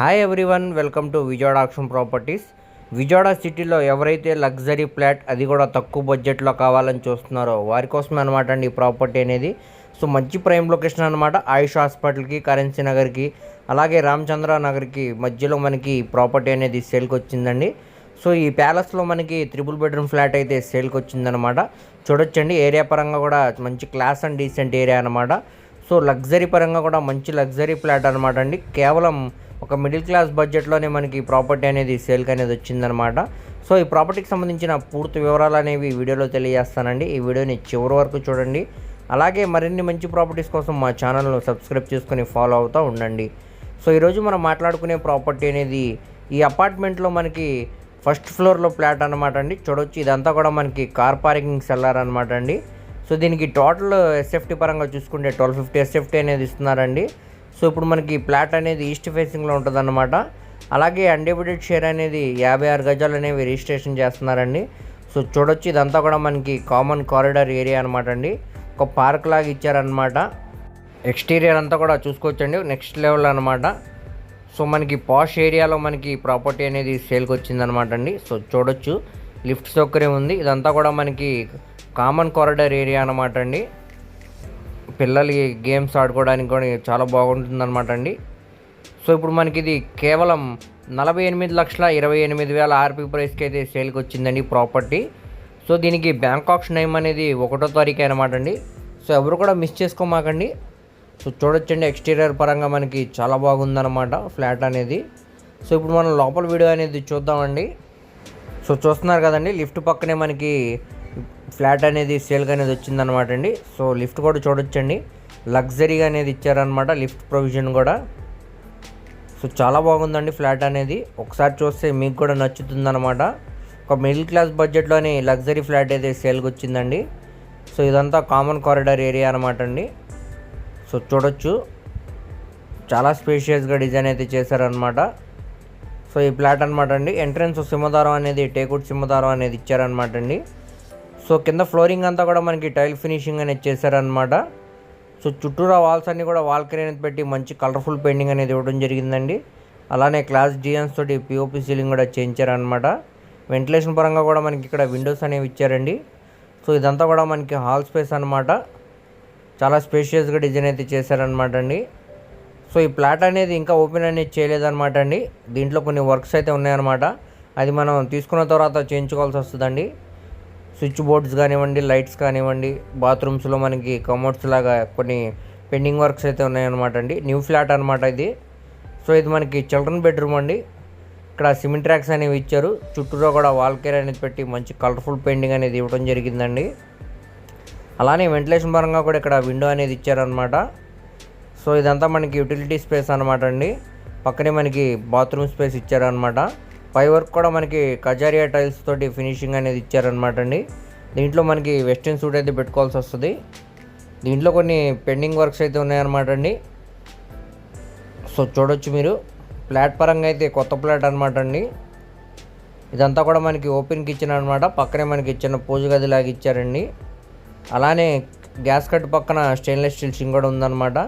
Hi everyone welcome to Vijayawada auction properties Vijayawada సిటీలో ఎవరైతే luxury flat అది కూడా తక్కువ బడ్జెట్లో కావాలని చూస్తున్నారో వారి కోసమే అనమాట అండి ఈ ప్రాపర్టీ అనేది. సో మంచి ప్రైమ్ లొకేషన్ అనమాట ఆయుష్ హాస్పిటల్కి కరెన్సీ నగర్కి అలాగే రామచంద్ర నగర్కి మధ్యలో మనకి ప్రాపర్టీ అనేది సేల్కి వచ్చిందండి. సో ఈ ప్యాలెస్లో మనకి త్రిబుల్ బెడ్రూమ్ ఫ్లాట్ అయితే సేల్కి వచ్చిందనమాట చూడొచ్చండి ఏరియా పరంగా కూడా మంచి క్లాస్ అండ్ డీసెంట్ ఏరియా అనమాట సో లగ్జరీ పరంగా కూడా మంచి లగ్జరీ ఫ్లాట్ అనమాట అండి. కేవలం ఒక మిడిల్ క్లాస్ బడ్జెట్లోనే మనకి ప్రాపర్టీ అనేది సేల్కి అనేది వచ్చిందనమాట సో ఈ ప్రాపర్టీకి సంబంధించిన పూర్తి వివరాలు అనేవి ఈ వీడియోలో తెలియజేస్తానండి. ఈ వీడియోని చివరి వరకు చూడండి. అలాగే మరిన్ని మంచి ప్రాపర్టీస్ కోసం మా ఛానల్ను సబ్స్క్రైబ్ చేసుకుని ఫాలో అవుతూ ఉండండి. సో ఈరోజు మనం మాట్లాడుకునే ప్రాపర్టీ అనేది ఈ అపార్ట్మెంట్లో మనకి ఫస్ట్ ఫ్లోర్లో ఫ్లాట్ అనమాట అండి. చూడొచ్చు ఇదంతా కూడా మనకి కార్ పార్కింగ్ సెల్లార్ అనమాట అండి. సో దీనికి టోటల్ ఎస్ఎఫ్టీ పరంగా చూసుకుంటే ట్వెల్వ్ ఫిఫ్టీ ఎస్ఎఫ్టీ అనేది ఇస్తున్నారండి. సో ఇప్పుడు మనకి ప్లాట్ అనేది ఈస్ట్ ఫేసింగ్లో ఉంటుంది అనమాట అలాగే అన్డివిడెడ్ షేర్ అనేది యాభై ఆరు గజాలు అనేవి రిజిస్ట్రేషన్ చేస్తున్నారండి. సో చూడొచ్చు ఇదంతా కూడా మనకి కామన్ కారిడార్ ఏరియా అనమాట అండి. ఒక పార్క్ లాగా ఇచ్చారనమాట ఎక్స్టీరియర్ అంతా కూడా చూసుకోవచ్చండి నెక్స్ట్ లెవెల్ అనమాట సో మనకి పాష్ ఏరియాలో మనకి ప్రాపర్టీ అనేది సేల్కి వచ్చిందనమాట అండి. సో చూడొచ్చు లిఫ్ట్ సౌకర్యం ఉంది. ఇదంతా కూడా మనకి కామన్ కారిడార్ ఏరియా అనమాట అండి. పిల్లలకి గేమ్స్ ఆడుకోవడానికి కూడా చాలా బాగుంటుంది అనమాట అండి. సో ఇప్పుడు మనకి ఇది కేవలం నలభై ఎనిమిది లక్షల ఇరవై ఎనిమిది వేల ఆర్పీ ప్రైస్కి అయితే సేల్కి వచ్చిందండి ప్రాపర్టీ సో దీనికి బ్యాంకాక్స్ నైమ్ అనేది ఒకటో తారీఖు అనమాట అండి. సో ఎవరు కూడా మిస్ చేసుకోమాకండి. సో చూడొచ్చండి ఎక్స్టీరియర్ పరంగా మనకి చాలా బాగుందన్నమాట ఫ్లాట్ అనేది. సో ఇప్పుడు మనం లోపల వీడియో అనేది చూద్దామండి. సో చూస్తున్నారు కదండి లిఫ్ట్ పక్కనే మనకి ఫ్లాట్ అనేది సేల్గా అనేది వచ్చిందనమాట అండి. సో లిఫ్ట్ కూడా చూడొచ్చండి. లగ్జరీగా అనేది ఇచ్చారనమాట లిఫ్ట్ ప్రొవిజన్ కూడా. సో చాలా బాగుందండి ఫ్లాట్ అనేది. ఒకసారి చూస్తే మీకు కూడా నచ్చుతుందనమాట ఒక మిడిల్ క్లాస్ బడ్జెట్లోని లగ్జరీ ఫ్లాట్ అయితే సేల్కి వచ్చిందండి. సో ఇదంతా కామన్ కారిడార్ ఏరియా అనమాట అండి. సో చూడొచ్చు. చాలా స్పేషియస్గా డిజైన్ అయితే చేశారనమాట సో ఈ ఫ్లాట్ అనమాట అండి. ఎంట్రన్స్ సింహదారం అనేది టేకుడ్ సింహదారం అనేది ఇచ్చారనమాట అండి. సో కింద ఫ్లోరింగ్ అంతా కూడా మనకి టైల్ ఫినిషింగ్ అనేది చేశారనమాట సో చుట్టూరా వాల్స్ అన్నీ కూడా వాల్కరీ అనేది పెట్టి మంచి కలర్ఫుల్ పెయింటింగ్ అనేది ఇవ్వడం జరిగిందండి. అలానే క్లాస్ డిజైన్స్ తోటి పిఓపి సీలింగ్ కూడా చేయించారనమాట వెంటిలేషన్ పరంగా కూడా మనకి ఇక్కడ విండోస్ అనేవి ఇచ్చారండి. సో ఇదంతా కూడా మనకి హాల్ స్పేస్ అనమాట చాలా స్పేషియస్గా డిజైన్ అయితే చేశారనమాట అండి. సో ఈ ప్లాట్ అనేది ఇంకా ఓపెన్ అనేది చేయలేదన్నమాట అండి. దీంట్లో కొన్ని వర్క్స్ అయితే ఉన్నాయన్నమాట. అది మనం తీసుకున్న తర్వాత చేయించుకోవాల్సి వస్తుందండి. స్విచ్ బోర్డ్స్ కానివ్వండి లైట్స్ కానివ్వండి బాత్రూమ్స్లో మనకి కమోడ్స్ లాగా కొన్ని పెండింగ్ వర్క్స్ అయితే ఉన్నాయన్నమాట అండి. న్యూ ఫ్లాట్ అనమాట ఇది. సో ఇది మనకి చిల్డ్రన్ బెడ్రూమ్ అండి. ఇక్కడ సిమెంట్ ట్రాక్స్ అనేవి ఇచ్చారు. చుట్టూరా కూడా వాల్ కేర్ అనేది పెట్టి మంచి కలర్ఫుల్ పెయింటింగ్ అనేది ఇవ్వడం జరిగిందండి. అలానే వెంటిలేషన్ పరంగా కూడా ఇక్కడ విండో అనేది ఇచ్చారనమాట సో ఇదంతా మనకి యూటిలిటీ స్పేస్ అనమాట అండి. పక్కనే మనకి బాత్రూమ్ స్పేస్ ఇచ్చారనమాట పై వర్క్ కూడా మనకి కజారియా టైల్స్ తోటి ఫినిషింగ్ అనేది ఇచ్చారనమాట అండి. దీంట్లో మనకి వెస్ట్రన్ సూట్ అయితే పెట్టుకోవాల్సి వస్తుంది. దీంట్లో కొన్ని పెండింగ్ వర్క్స్ అయితే ఉన్నాయన్నమాట అండి. సో చూడొచ్చు మీరు. ప్లాట్ పరంగా అయితే కొత్త ఫ్లాట్ అనమాట అండి. ఇదంతా కూడా మనకి ఓపెన్ కిచెన్ అనమాట పక్కనే మనకి చిన్న పూజ గది లాగా ఇచ్చారండి. అలానే గ్యాస్ కట్ పక్కన స్టెయిన్లెస్ స్టీల్ సింగ్ కూడా ఉందన్నమాట.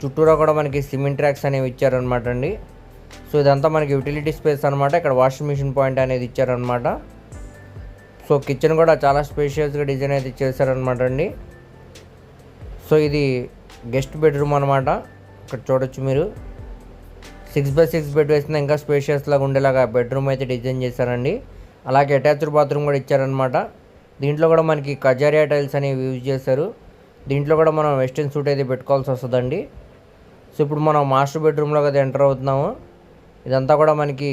చుట్టూరా కూడా మనకి సిమెంట్ ట్రాక్స్ అనేవి ఇచ్చారనమాట అండి. సో ఇదంతా మనకి యూటిలిటీ స్పేస్ అనమాట ఇక్కడ వాషింగ్ మిషన్ పాయింట్ అనేది ఇచ్చారనమాట సో కిచెన్ కూడా చాలా స్పేషియస్గా డిజైన్ అయితే చేశారనమాట అండి. సో ఇది గెస్ట్ బెడ్రూమ్ అనమాట ఇక్కడ చూడొచ్చు మీరు. సిక్స్ బై సిక్స్ బెడ్ వేసిన ఇంకా స్పేషియస్ లాగా ఉండేలాగా బెడ్రూమ్ అయితే డిజైన్ చేశారండి. అలాగే అటాచ్డ్ బాత్రూమ్ కూడా ఇచ్చారనమాట దీంట్లో కూడా మనకి కజారియా టైల్స్ అనేవి యూజ్ చేశారు. దీంట్లో కూడా మనం వెస్ట్రన్ సూట్ అయితే పెట్టుకోవాల్సి వస్తుందండి. సో ఇప్పుడు మనం మాస్టర్ బెడ్రూమ్లో కదా ఎంటర్ అవుతున్నాము. ఇదంతా కూడా మనకి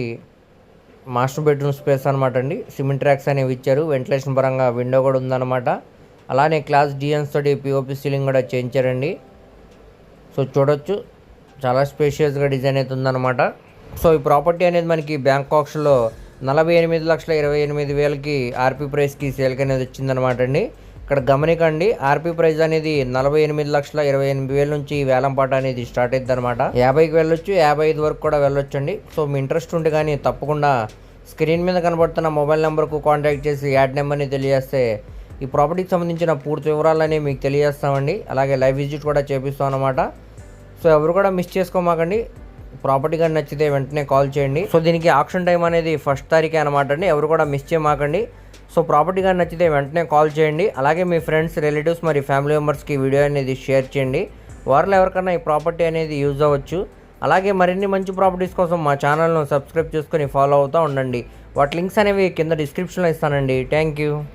మాస్టర్ బెడ్రూమ్ స్పేస్ అనమాట అండి. సిమెంట్ ట్రాక్స్ అనేవి ఇచ్చారు. వెంటిలేషన్ పరంగా విండో కూడా ఉందన్నమాట. అలానే క్లాస్ డిఎన్స్ తోటి పిఓపి సీలింగ్ కూడా చేయించారండి. సో చూడొచ్చు. చాలా స్పేషియస్గా డిజైన్ అయితే ఉందన్నమాట. సో ఈ ప్రాపర్టీ అనేది మనకి బ్యాంక్ నలభై ఎనిమిది లక్షల ఇరవై ఎనిమిది వేలకి ఆర్పీ ప్రైస్కి సేల్కి అనేది వచ్చిందనమాట అండి. ఇక్కడ గమనికండి ఆర్పీ ప్రైస్ అనేది నలభై ఎనిమిది లక్షల ఇరవై ఎనిమిది వేల నుంచి వేలంపాట అనేది స్టార్ట్ అయింది అనమాట యాభైకి వెళ్ళొచ్చు యాభై ఐదు వరకు కూడా వెళ్ళొచ్చండి. సో మీ ఇంట్రెస్ట్ ఉంటే కానీ తప్పకుండా స్క్రీన్ మీద కనబడుతున్న మొబైల్ నెంబర్కు కాంటాక్ట్ చేసి యాడ్ నెంబర్ని తెలియజేస్తే ఈ ప్రాపర్టీకి సంబంధించిన పూర్తి వివరాలనే మీకు తెలియజేస్తామండి. అలాగే లైవ్ విజిట్ కూడా చేపిస్తాం అనమాట సో ఎవరు కూడా మిస్ చేసుకోమాకండి. ప్రాపర్టీ కానీ నచ్చితే వెంటనే కాల్ చేయండి. సో దీనికి ఆక్షన్ టైం అనేది ఫస్ట్ తారీఖే అనమాట అండి. ఎవరు కూడా మిస్ చేయమాకండి. సో ప్రాపర్టీ కానీ నచ్చితే వెంటనే కాల్ చేయండి. అలాగే మీ ఫ్రెండ్స్ రిలేటివ్స్ మరి ఫ్యామిలీ మెంబర్స్కి వీడియో అనేది షేర్ చేయండి. వారిలో ఎవరికైనా ఈ ప్రాపర్టీ అనేది యూజ్ అవ్వచ్చు. అలాగే మరిన్ని మంచి ప్రాపర్టీస్ కోసం మా ఛానల్ను సబ్స్క్రైబ్ చేసుకొని ఫాలో అవుతూ ఉండండి. వాటి లింక్స్ అనేవి కింద డిస్క్రిప్షన్లో ఇస్తానండి. Thank you